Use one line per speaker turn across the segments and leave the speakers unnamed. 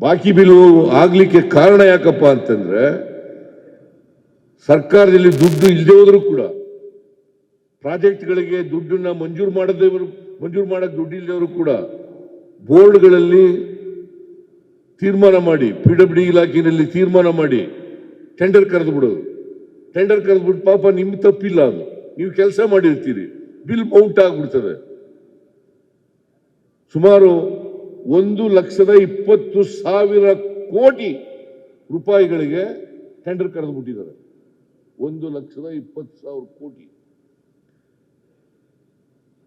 ಬಾಕಿ ಬಿಲ್ ಆಗ್ಲಿಕ್ಕೆ ಕಾರಣ ಯಾಕಪ್ಪ ಅಂತಂದ್ರೆ ಸರ್ಕಾರದಲ್ಲಿ ದುಡ್ಡು ಇಲ್ಲದೆ ಹೋದ್ರು ಕೂಡ ಪ್ರಾಜೆಕ್ಟ್ಗಳಿಗೆ ದುಡ್ಡನ್ನ ಮಂಜೂರು ಮಾಡದೇವರು, ಮಂಜೂರು ಮಾಡಕ್ ದುಡ್ಡು ಇಲ್ಲದವರು ಕೂಡ ಬೋರ್ಡ್ಗಳಲ್ಲಿ ತೀರ್ಮಾನ ಮಾಡಿ, ಪಿ ಡಬ್ಲ್ಯೂ ಡಿ ಇಲಾಖೆಯಲ್ಲಿ ತೀರ್ಮಾನ ಮಾಡಿ ಟೆಂಡರ್ ಕರೆದು ಬಿಡೋದು. ಟೆಂಡರ್ ಕರೆದ್ಬಿಟ್ಟು ಪಾಪ ನಿಮ್ ತಪ್ಪಿಲ್ಲ ಅದು. ನೀವು ಕೆಲಸ ಮಾಡಿರ್ತೀರಿ. ಬಿಲ್ ಮೌಂಟ್ ಆಗ್ಬಿಡ್ತದೆ. ಸುಮಾರು ಒಂದು ಲಕ್ಷದ ಇಪ್ಪತ್ತು ಸಾವಿರ ಕೋಟಿ ರೂಪಾಯಿಗಳಿಗೆ ಟೆಂಡರ್ ಕರೆದು ಬಿಟ್ಟಿದ್ದಾರೆ. ಒಂದು ಲಕ್ಷದ ಇಪ್ಪತ್ತು ಸಾವಿರ ಕೋಟಿ.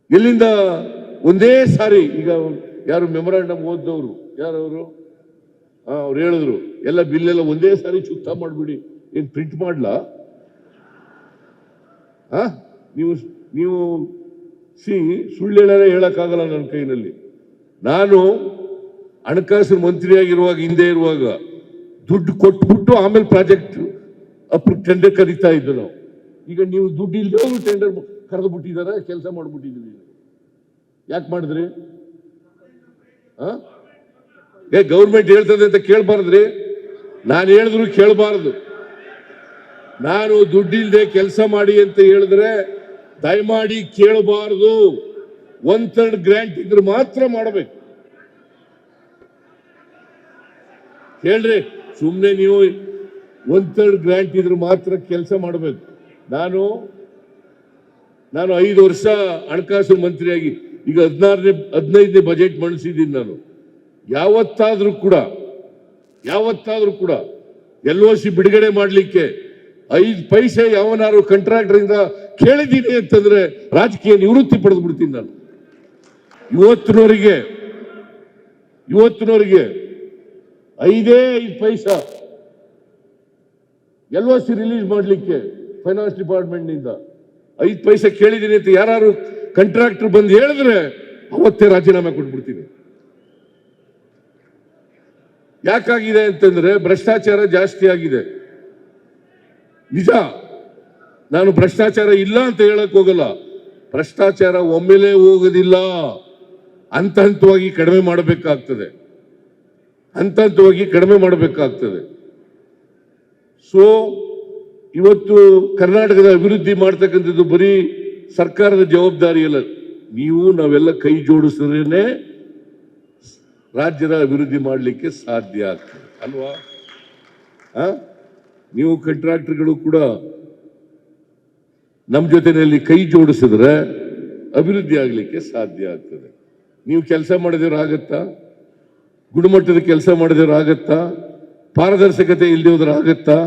ಎಲ್ಲಿಂದ ಒಂದೇ ಸಾರಿ ಈಗ ಯಾರು ಮೆಮೊರಾಂಡಮ್ ಓದ್ದವರು, ಯಾರವರು? ಅವ್ರು ಹೇಳಿದ್ರು, ಎಲ್ಲ ಬಿಲ್ ಎಲ್ಲ ಒಂದೇ ಸಾರಿ ಚುತ್ತ ಮಾಡಿಬಿಡಿ. ಏನ್ ಪ್ರಿಂಟ್ ಮಾಡ್ಲಾ? ನೀವು ನೀವು ಸಿ ಸುಳ್ಳು ಹೇಳಕ್ಕಾಗಲ್ಲ ನನ್ನ ಕೈನಲ್ಲಿ. ನಾನು ಹಣಕಾಸು ಮಂತ್ರಿಯಾಗಿರುವಾಗ, ಹಿಂದೆ ಇರುವಾಗ ದುಡ್ಡು ಕೊಟ್ಬಿಟ್ಟು ಆಮೇಲೆ ಪ್ರಾಜೆಕ್ಟ್ ಅಪ್ರ ಟೆಂಡರ್ ಕರೀತಾ ಇದ್ದು ನಾವು. ಈಗ ನೀವು ದುಡ್ಡು ಇಲ್ಲದೆ ಟೆಂಡರ್ ಕರೆದು ಬಿಟ್ಟಿದ್ದಾರೆ ಕೆಲಸ ಮಾಡ್ಬಿಟ್ಟಿದ್ದೀವಿ ಯಾಕೆ ಮಾಡಿದ್ರಿ? ಏ, ಗೌರ್ಮೆಂಟ್ ಹೇಳ್ತದೆ ಅಂತ ಕೇಳಬಾರ್ದ್ರಿ? ನಾನು ಹೇಳಿದ್ರು ಕೇಳಬಾರದು. ನಾನು ದುಡ್ಡಿಲ್ಲದೆ ಕೆಲಸ ಮಾಡಿ ಅಂತ ಹೇಳಿದ್ರೆ ದಯಮಾಡಿ ಕೇಳಬಾರದು. ಒನ್ ಥರ್ಡ್ ಗ್ರ್ಯಾಂಟ್ ಇದ್ರೆ ಮಾತ್ರ ಮಾಡಬೇಕು. ಹೇಳ್ರಿ ಸುಮ್ಮನೆ ನೀವು ಒನ್ ಥರ್ಡ್ ಗ್ರ್ಯಾಂಟ್ ಇದ್ರೆ ಮಾತ್ರ ಕೆಲಸ ಮಾಡಬೇಕು. ನಾನು ನಾನು ಐದು ವರ್ಷ ಹಣಕಾಸು ಮಂತ್ರಿಯಾಗಿ ಈಗ ಹದಿನಾರನೇ, ಹದಿನೈದನೇ ಬಜೆಟ್ ಮಂಡಿಸಿದ್ದೀನಿ ನಾನು. ಯಾವತ್ತಾದರೂ ಕೂಡ ಯಾವತ್ತಾದರೂ ಕೂಡ ಎಲ್ ಸಿ ಬಿಡುಗಡೆ ಮಾಡಲಿಕ್ಕೆ ಐದು ಪೈಸೆ ಯಾವನಾರು ಕಂಟ್ರಾಕ್ಟರ್ ಇಂದ ಕೇಳಿದ್ದೀನಿ ಅಂತಂದ್ರೆ ರಾಜಕೀಯ ನಿವೃತ್ತಿ ಪಡೆದು ಬಿಡ್ತೀನಿ ನಾನು. ಇವತ್ತಿನವರೆಗೆ, ಇವತ್ತಿನವರಿಗೆ ಐದೇ ಐದು paisa L O C release ಮಾಡಲಿಕ್ಕೆ ಫೈನಾನ್ಸ್ ಡಿಪಾರ್ಟ್ಮೆಂಟ್ನಿಂದ ಐದು ಪೈಸೆ ಕೇಳಿದ್ದೀನಿ ಅಂತ ಯಾರು ಕಾಂಟ್ರಾಕ್ಟರ್ ಬಂದು ಹೇಳಿದ್ರೆ ಅವತ್ತೇ ರಾಜೀನಾಮೆ ಕೊಟ್ಬಿಡ್ತೀನಿ. ಯಾಕಾಗಿದೆ ಅಂತಂದ್ರೆ ಭ್ರಷ್ಟಾಚಾರ ಜಾಸ್ತಿ ಆಗಿದೆ. ನಿಜ, ನಾನು ಭ್ರಷ್ಟಾಚಾರ ಇಲ್ಲ ಅಂತ ಹೇಳಕ್ ಹೋಗಲ್ಲ. ಭ್ರಷ್ಟಾಚಾರ ಒಮ್ಮೆಲೇ ಹೋಗೋದಿಲ್ಲ. ಹಂತ ಹಂತವಾಗಿ ಕಡಿಮೆ ಮಾಡಬೇಕಾಗ್ತದೆ. ಹಂತ ಹಂತವಾಗಿ ಕಡಿಮೆ ಮಾಡಬೇಕಾಗ್ತದೆ. ಸೊ ಇವತ್ತು ಕರ್ನಾಟಕದ ಅಭಿವೃದ್ಧಿ ಮಾಡ್ತಕ್ಕಂಥದ್ದು ಬರೀ ಸರ್ಕಾರದ ಜವಾಬ್ದಾರಿ ಅಲ್ಲ ನೀವು ನಾವೆಲ್ಲ ಕೈ ಜೋಡಿಸಿದ್ರೇನೆ ರಾಜ್ಯದ ಅಭಿವೃದ್ಧಿ ಮಾಡಲಿಕ್ಕೆ ಸಾಧ್ಯ ಆಗ್ತದೆ. ಅಲ್ವಾ? ನೀವು ಕಂಟ್ರಾಕ್ಟರ್ಗಳು ಕೂಡ ನಮ್ಮ ಜೊತೆಯಲ್ಲಿ ಕೈ ಜೋಡಿಸಿದ್ರೆ ಅಭಿವೃದ್ಧಿ ಆಗಲಿಕ್ಕೆ ಸಾಧ್ಯ ಆಗ್ತದೆ. ನೀವು ಕೆಲಸ ಮಾಡಿದ್ರೆ ಆಗತ್ತಾ? ಗುಣಮಟ್ಟದ ಕೆಲಸ ಮಾಡಿದ್ರೆ ಆಗತ್ತಾ? ಪಾರದರ್ಶಕತೆ ಇಲ್ಲದೆ ಹೋದ್ರೆ ಆಗತ್ತಾ?